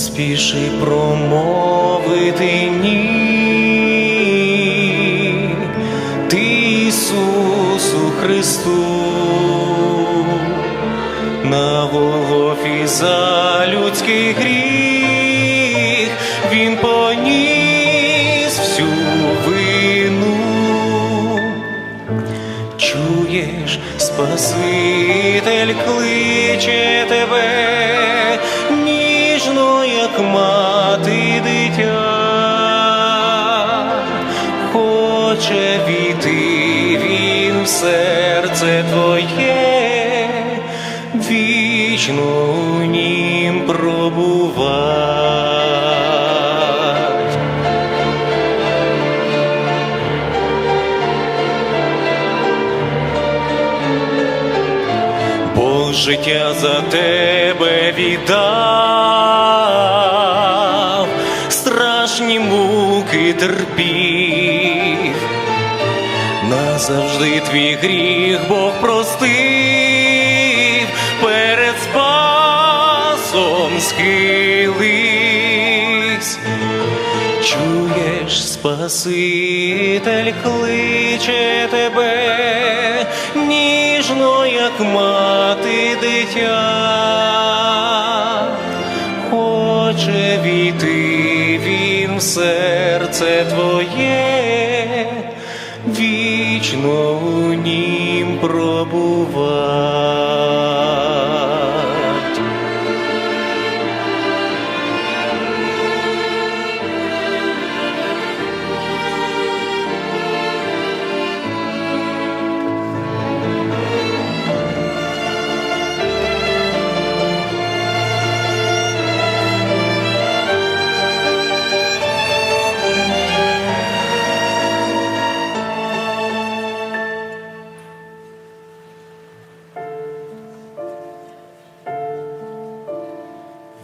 спіши промовити ні. Ти Ісусу Христу на Голгофі за людський гріх Він поніс всю вину. Чуєш, Спаситель кличе тебе, ніжно, як мати дитя, хоче війти він в серце твоє, вічно у нім пробувать. Життя за тебе віддав, страшні муки терпів, назавжди твій гріх Бог простив, перед спасом схились. Чуєш, Спаситель кличе тебе, ніжно, як мати дитя, хоче війти він в серце твоє, вічно у нім пробувать.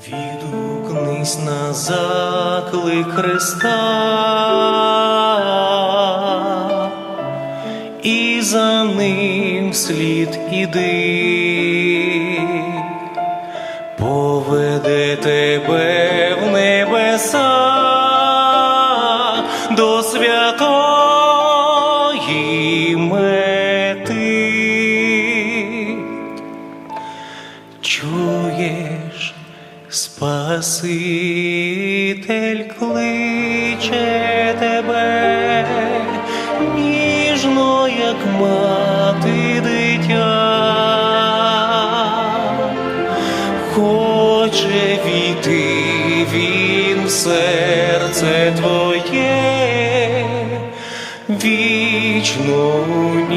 Відгукнись на заклик Христа. І за ним слід іди, поведе тебе Спаситель кличе тебе, ніжно, як мати дитя, хоче війти він в серце твоє, вічно у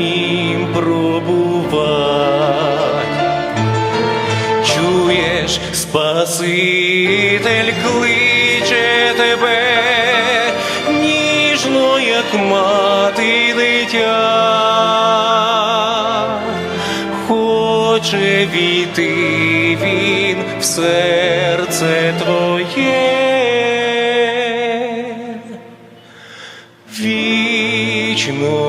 Спаситель кличе тебе, ніжно, як мати дитя, хоче війти він в серце твоє, вічно